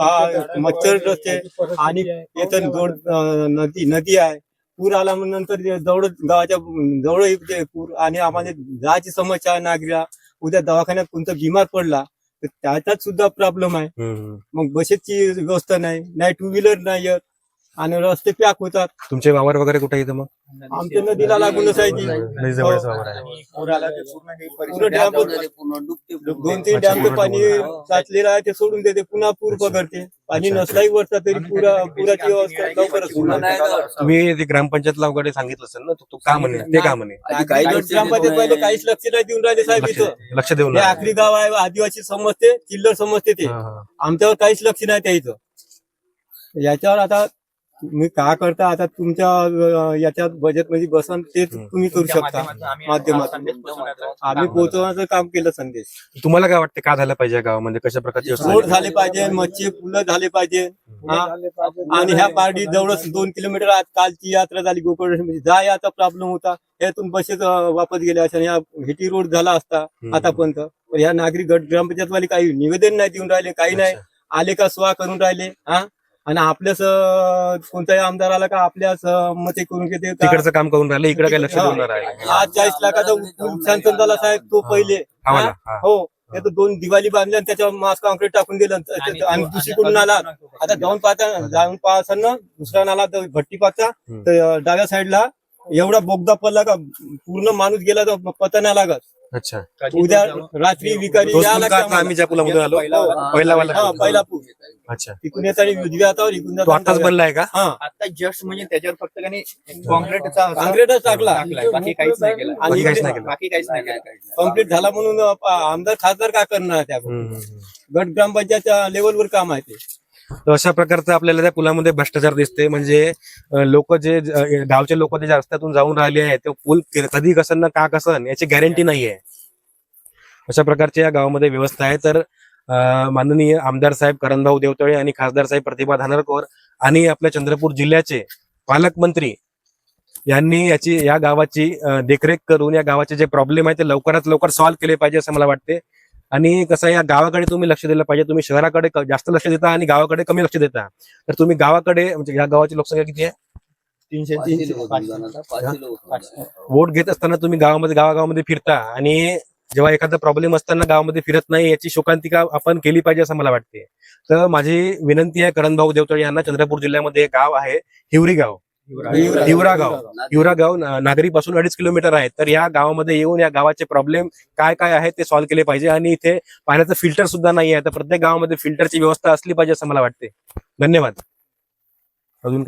हा, मच्छर रस्ते आणि येतं जोड अं, नदी नदी आहे. पूर आला नंतर जवळ गावाच्या जवळ येते पूर. आणि आम्हाला जायची समस्या आहे नागरिका उद्या दवाखान्यात कोणता बिमार पडला तर त्याच्यात सुद्धा प्रॉब्लेम आहे. मग बसेसची व्यवस्था नाही नाही टू व्हीलर नाही येत आणि रस्ते पॅक होतात तुमचे वावर वगैरे कुठे येतं मग? आमच्या नदीला लागूनच आहे ती. नदी जवळच वावर आहे. पूर्ण डॅम दोन तीन डॅमचं पाणी साचलेलं आहे ते सोडून देते पुन्हा पूर पकडते पाणी नसलाही वरचा तरी पुरा पुराची व्यवस्था लवकरच होणार. तुम्ही ते ग्रामपंचायतला वगैरे सांगितलं असेल ना तो- का म्हणे ते का म्हणे? काहीच ग्रामपंचायत पहिले काहीच लक्ष नाही देऊन राहिले साहेब लक्ष इथं. लक्ष देऊन हे आखरी गाव आहे आदिवासी समजते चिल्लर समजते ते. आमच्यावर काहीच लक्ष नाही द्यायचं याच्यावर आता तुम्ही का करता? आता तुमच्या याच्यात बजेटमध्ये बसन ते तुम्ही करू शकता. माध्यमातून आम्ही पोहोचवण्याचं काम केलं संदेश. तुम्हाला काय वाटतं का झालं पाहिजे गावामध्ये? कशा प्रकारची व्यवस्था रोड झाली? पाहिजे मच्छी पुलं झाले पाहिजे. हा. आणि ह्या पार्टी जवळच दोन किलोमीटर आत कालची यात्रा झाली गोकुळ जा याचा प्रॉब्लेम होता. यातून बसेस वापस गेल्या अशा या हेटी रोड झाला असता. आतापर्यंत. पण ह्या नागरिक गट ग्रामपंचायत वाले काही निवेदन नाही देऊन राहिले काही नाही. आले का स्वा करून राहिले हा? आणि आपल्याच कोणत्याही आमदार आला का आपल्याच मते करून घेते का? तिकडचं काम करून राहिलं इकडे काही लक्ष हा. देऊन नाही राहिलं आज चाळीस लाखाचा झाला साहेब तो पहिले हा हा? हा. हो ते तर दोन दिवाळी बांधल्या आणि त्याच्यावर मास कॉन्क्रीट टाकून दिलं आणि आणि दुसरीकडून आला आता जाऊन पाहता जाऊन पाहताना दुसरा नाला तो भट्टी हम्म. तर डाव्या साईडला एवढा बोगदा पडला का पूर्ण माणूस गेला तर पता नाही लागत अच्छा. उद्या रात्री विकारी तोच या पूल का आता आम्ही ज्या पुलामधून आलो. पहिला वाला. हा पहिला पूल अच्छा. तिकून येताना उजव्या हातावर इकडून तो आताच बनलाय का? हा. आता जस्ट म्हणजे त्याच्यावर फक्त कॉन्क्रीटचा काँक्रीटच टाकला. टाकलाय. बाकी काहीच नाही केलं. बाकी काहीच नाही केलं. बाकी काहीच नाही केलं. कंप्लीट झाला म्हणून अं, आमदार खासदार काय करणार त्या हम्म. गट ग्रामपंचायतच्या लेवलवर काम आहे ते. अशा प्रकारचं आपल्याला त्या पुलामध्ये भ्रष्टाचार दिसते म्हणजे लोक जे गावचे लोक जे रस्त्यातून जाऊन राहिले आहेत ते पूल कधी कसन ना का कसन याची गॅरंटी नाही आहे अशा प्रकारच्या या गावामध्ये व्यवस्था आहे. तर माननीय आमदार साहेब करणभाऊ देवतळे आणि खासदार साहेब प्रतिभा धानरकर आणि आपल्या चंद्रपूर जिल्ह्याचे पालकमंत्री यांनी याची या गावाची देखरेख करून या गावाचे जे प्रॉब्लेम आहे ते लवकरात लवकर सॉल्व्ह केले पाहिजे असं मला वाटते आणि कसं आहे, या गावाकडे तुम्ही लक्ष दिलं पाहिजे. तुम्ही शहराकडे जास्त लक्ष देता आणि गावाकडे कमी लक्ष देता. तर तुम्ही गावाकडे म्हणजे या गावाची लोकसंख्या किती आहे? तीनशे तीनशे. वोट घेत असताना तुम्ही गावामध्ये गावागावामध्ये फिरता आणि जेव्हा एखादा प्रॉब्लेम असताना गावामध्ये फिरत नाही याची शोकांतिका आपण केली पाहिजे असं मला वाटते. तर माझी विनंती आहे करणभाऊ देवतळे यांना चंद्रपूर जिल्ह्यामध्ये एक गाव आहे हिवरी गाव. हिवरा गाव. हिवरा गाव ना- नागरीपासून अडीच किलोमीटर आहे तर या गावामध्ये येऊन या गावाचे प्रॉब्लेम काय काय आहेत ते सॉल्व्ह केले पाहिजे. आणि इथे पाण्याचं फिल्टर सुद्धा नाही आहे तर प्रत्येक गावामध्ये फिल्टरची व्यवस्था असली पाहिजे असं मला वाटते धन्यवाद. अजून काही?